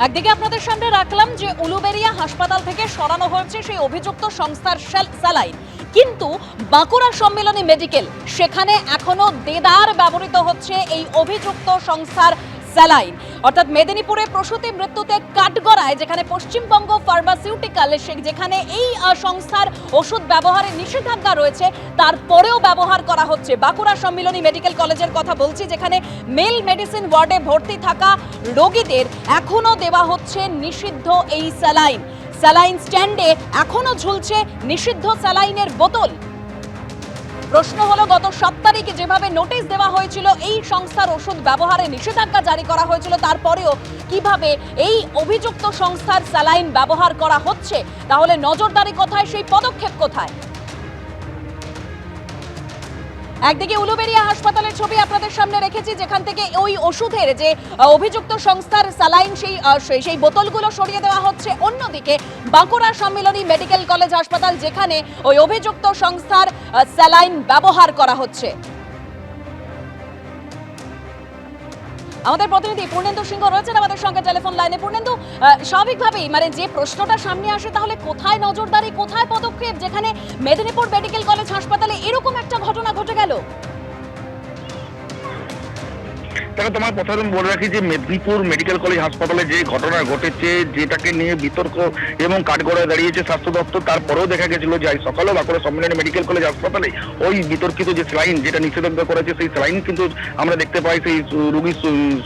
একদিকে আপনাদের সামনে রাখলাম যে উলুবেরিয়া হাসপাতাল থেকে সরানো হয়েছে সেই অভিযুক্ত সংস্থার স্যাল- স্যালাইন। কিন্তু বাঁকুড়া সম্মেলনী মেডিকেল, সেখানে এখনও দেদার ব্যবহৃত হচ্ছে এই অভিযুক্ত সংস্থার স্যালাইন। অর্থাৎ মেদিনীপুরে প্রসূতি মৃত্যুতে কাঠগড়ায়, যেখানে পশ্চিমবঙ্গ ফার্মাসিউটিক্যাল যেখানে এই সংস্থার ওষুধ ব্যবহারে নিষেধাজ্ঞা রয়েছে, তারপরেও ব্যবহার করা হচ্ছে। বাঁকুড়া সম্মিলনী মেডিকেল কলেজের কথা বলছি, যেখানে মেল মেডিসিন ওয়ার্ডে ভর্তি থাকা রোগীদের এখনও দেওয়া হচ্ছে নিষিদ্ধ এই স্যালাইন। স্যালাইন স্ট্যান্ডে এখনও ঝুলছে নিষিদ্ধ স্যালাইনের বোতল। প্রশ্ন হলো, গত সাত তারিখে যেভাবে নোটিশ দেওয়া হয়েছিল, এই সংস্থার ওষুধ ব্যবহারে নিষেধাজ্ঞা জারি করা হয়েছিল, তারপরেও কীভাবে এই অভিযুক্ত সংস্থার স্যালাইন ব্যবহার করা হচ্ছে, তাহলে নজরদারি কোথায়, সেই পদক্ষেপ কোথায়? একদিকে উলুবেরিয়া হাসপাতালের ছবি আপনাদের সামনে রেখেছি, যেখান থেকে ওই ওষুধের যে অভিযুক্ত সংস্থার সালাইন সেই সেই- বোতলগুলো সরিয়ে দেওয়া হচ্ছে। অন্যদিকে বাঁকুড়া সম্মিলনী মেডিকেল কলেজ হাসপাতাল, যেখানে ওই অভিযুক্ত সংস্থার স্যালাইন ব্যবহার করা হচ্ছে। আমাদের প্রতিনিধি পূর্ণেন্দু সিংহ রয়েছেন আমাদের সঙ্গে টেলিফোন লাইনে। পূর্ণেন্দু স্বাভাবিকভাবেই মানে যে প্রশ্নটা সামনে আসে তাহলে কোথায় নজরদারি, কোথায় পদক্ষেপ? যেখানে মেদিনীপুর মেডিকেল কলেজ হাসপাতালে এরকম একটা ঘটনা ঘটে গেল। তাহলে তোমার প্রথমে বলে রাখি যে মেদিনীপুর মেডিকেল কলেজ হাসপাতালে যে ঘটনা ঘটেছে, যেটাকে নিয়ে বিতর্ক এবং কাঠগড়ায় দাঁড়িয়েছে স্বাস্থ্য দপ্তর, তারপরেও দেখা গেছিল যে আজ সকালেও বাঁকুড়া সম্মেলনী মেডিকেল কলেজ হাসপাতালে ওই বিতর্কিত যে স্যালাইন যেটা নিষেধাজ্ঞা করেছে, সেই স্যালাইন কিন্তু আমরা দেখতে পাই সেই রুগীর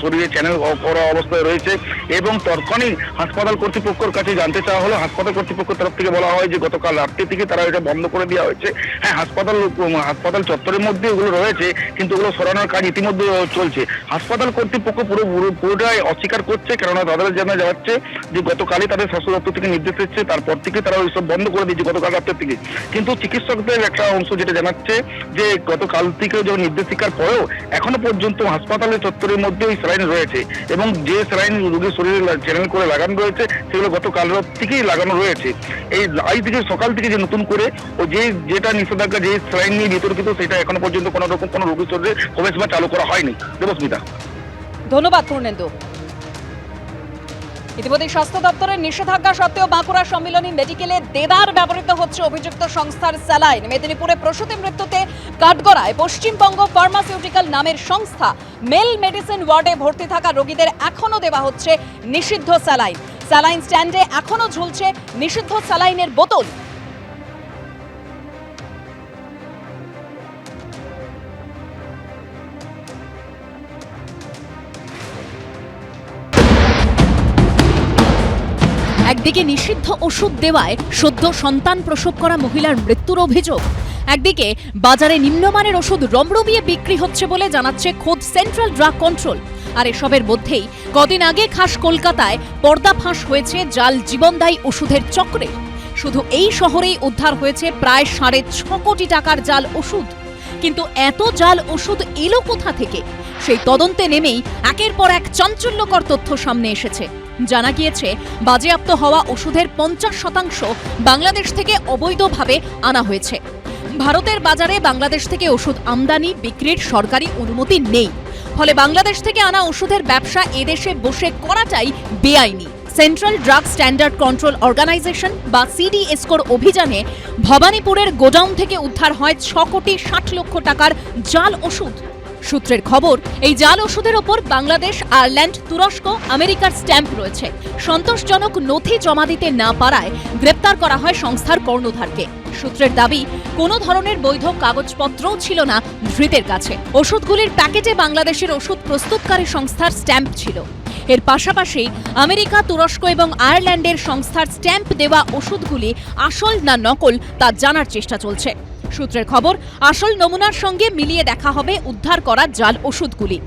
শরীরে চ্যানেল করা অবস্থায় রয়েছে এবং তর্কনি হাসপাতাল কর্তৃপক্ষের কাছে জানতে চাওয়া হলো। হাসপাতাল কর্তৃপক্ষের তরফ থেকে বলা হয় যে গতকাল রাত্রি থেকে তারা এটা বন্ধ করে দেওয়া হয়েছে। হ্যাঁ হাসপাতাল হাসপাতাল চত্বরের মধ্যে ওগুলো রয়েছে, কিন্তু ওগুলো সরানোর কাজ ইতিমধ্যে চলছে। হাসপাতাল কর্তৃপক্ষ পুরো পুরো- পুরোটাই অস্বীকার করছে, কেননা তাদের জানা যাচ্ছে যে গতকালই তাদের স্বাস্থ্য দপ্তর থেকে নির্দেশ এসেছে, তারপর থেকে তারা ওইসব বন্ধ করে দিয়েছে গতকাল রাত্রের থেকে কিন্তু চিকিৎসকদের একটা অংশ যেটা জানাচ্ছে যে গতকাল থেকে যখন নির্দেশিকার পরেও এখনও পর্যন্ত হাসপাতালের চত্বরের মধ্যে ওই স্যালাইন রয়েছে এবং যে স্যালাইন রোগীর শরীরে চ্যানেল করে লাগানো রয়েছে, সেগুলো গতকাল রাত থেকেই লাগানো রয়েছে। এই আজ থেকে সকাল থেকে যে নতুন করে ও যে যেটা নিষেধাজ্ঞা, যে স্যালাইন নিয়ে বিতর্কিত, সেটা এখনও পর্যন্ত কোনো রকম কোনো রোগীর শরীরে প্রবেশ বা চালু করা হয়নি। দেবস্মিতা। ধন্যবাদ পূর্ণেন্দু। ইতিমধ্যে স্বাস্থ্য দপ্তরের নিষেধাজ্ঞা সত্ত্বেও বাঁকুড়া সম্মিলনী মেডিকেলে দেদার ব্যবহৃত হচ্ছে অভিযুক্ত সংস্থার স্যালাইন। মেদিনীপুরে প্রসূতি মৃত্যুতে কাঠগড়ায় পশ্চিমবঙ্গ ফার্মাসিউটিক্যাল নামের সংস্থা মেল মেডিসিন ওয়ার্ডে ভর্তি থাকা রোগীদের এখনও দেওয়া হচ্ছে নিষিদ্ধ স্যালাইন। স্যালাইন স্ট্যান্ডে এখনও ঝুলছে নিষিদ্ধ স্যালাইনের বোতল। একদিকে নিষিদ্ধ ওষুধ দেওয়ায় সদ্য সন্তান প্রসব করা মহিলার মৃত্যুর অভিযোগ। একদিকে বাজারে নিম্নমানের ওষুধ রমরমিয়ে বিক্রি হচ্ছে বলে জানাচ্ছে খোদ সেন্ট্রাল ড্রাগ কন্ট্রোল। আর এসবের মধ্যেই কদিন আগে খাস কলকাতায় পর্দাফাঁস হয়েছে জাল জীবনদায়ী ওষুধের চক্রে। শুধু এই শহরেই উদ্ধার হয়েছে প্রায় সাড়ে ছ কোটি টাকার জাল ওষুধ। কিন্তু এত জাল ওষুধ এলো কোথা থেকে? সেই তদন্তে নেমেই একের পর এক চাঞ্চল্যকর তথ্য সামনে এসেছে। জানা গিয়েছে, বাজেয়াপ্ত হওয়া ওষুধের পঞ্চাশ শতাংশ বাংলাদেশ থেকে অবৈধভাবে আনা হয়েছে। ভারতের বাজারে বাংলাদেশ থেকে ওষুধ আমদানি, বিক্রির সরকারি অনুমতি নেই। ফলে বাংলাদেশ থেকে আনা ওষুধের ব্যবসা এদেশে বসে করাটাই বেআইনি। Central drug standard control organisation বা সিডিএসকোর অভিযানে ভবানীপুরের গোডাউন থেকে উদ্ধার হয় ছ কোটি ষাট লক্ষ টাকার জাল ওষুধ। সূত্রের খবর, এই জাল ওষুধের ওপর বাংলাদেশ, আয়ারল্যান্ড, তুরস্ক, আমেরিকার স্ট্যাম্প রয়েছে। সন্তোষজনক নথি জমা দিতে না পারায় গ্রেপ্তার করা হয় সংস্থার কর্ণধারকে। সূত্রের দাবি, কোনো ধরনের বৈধ কাগজপত্রও ছিল না ধৃতের কাছে। ওষুধগুলির প্যাকেটে বাংলাদেশের ওষুধ প্রস্তুতকারী সংস্থার স্ট্যাম্প ছিল। এর পাশাপাশি আমেরিকা, তুরস্ক এবং আয়ারল্যান্ডের সংস্থার স্ট্যাম্প দেওয়া ওষুধগুলি আসল না নকল তা জানার চেষ্টা চলছে। সূত্রের খবর, আসল নমুনার সঙ্গে মিলিয়ে দেখা হবে উদ্ধার করা জাল ওষুধগুলি।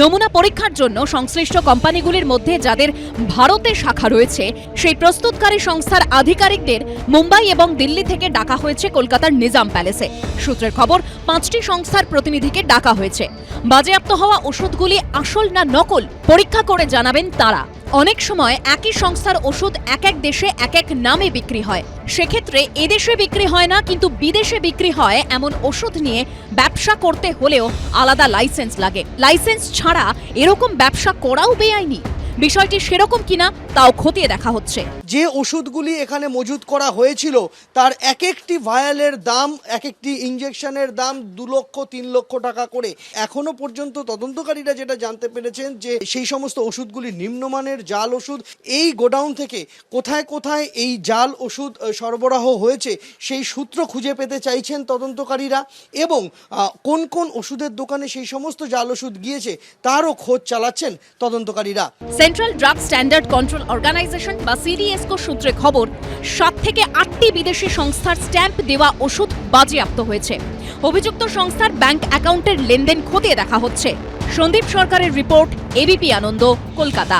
নমুনা পরীক্ষার জন্য সংশ্লিষ্ট কোম্পানিগুলির মধ্যে যাদের ভারতে শাখা রয়েছে, সেই প্রস্তুতকারী সংস্থার আধিকারিকদের মুম্বাই এবং দিল্লি থেকে ডাকা হয়েছে কলকাতার নিজাম প্যালেসে। সূত্রের খবর, পাঁচটি সংস্থার প্রতিনিধিকে ডাকা হয়েছে। বাজেয়াপ্ত হওয়া ওষুধগুলি আসল না নকল, পরীক্ষা করে জানাবেন তারা। অনেক সময় একই সংস্থার ওষুধ এক এক দেশে এক এক নামে বিক্রি হয়। সেক্ষেত্রে এদেশে বিক্রি হয় না, কিন্তু বিদেশে বিক্রি হয় এমন ওষুধ নিয়ে ব্যবসা করতে হলেও আলাদা লাইসেন্স লাগে। লাইসেন্স ছাড়া এরকম ব্যবসা করাও বেআইনি। বিষয়টি সেরকম কিনা তাও খতিয়ে দেখা হচ্ছে। যে ওষুধগুলি এখানে মজুত করা হয়েছিল তার এক একটি ভায়ালের দাম এক একটি ইঞ্জেকশনের দাম দু লক্ষ তিন লক্ষ টাকা করে। এখনও পর্যন্ত তদন্তকারীরা যেটা জানতে পেরেছেন যে সেই সমস্ত ওষুধগুলি নিম্নমানের জাল ওষুধ এই গোডাউন থেকে কোথায় কোথায় এই জাল ওষুধ সরবরাহ হয়েছে সেই সূত্র খুঁজে পেতে চাইছেন তদন্তকারীরা এবং কোন কোন ওষুধের দোকানে সেই সমস্ত জাল ওষুধ গিয়েছে তারও খোঁজ চালাচ্ছেন তদন্তকারীরা। Central drug standard control organisation বা সিডিএসকো সূত্রে খবর, সাত থেকে আটটি বিদেশি সংস্থার স্ট্যাম্প দেওয়া ওষুধ বাজেয়াপ্ত হয়েছে। অভিযুক্ত সংস্থার ব্যাংক অ্যাকাউন্টের লেনদেন খতিয়ে দেখা হচ্ছে। সন্দীপ সরকারের রিপোর্ট এবিপি আনন্দ, কলকাতা।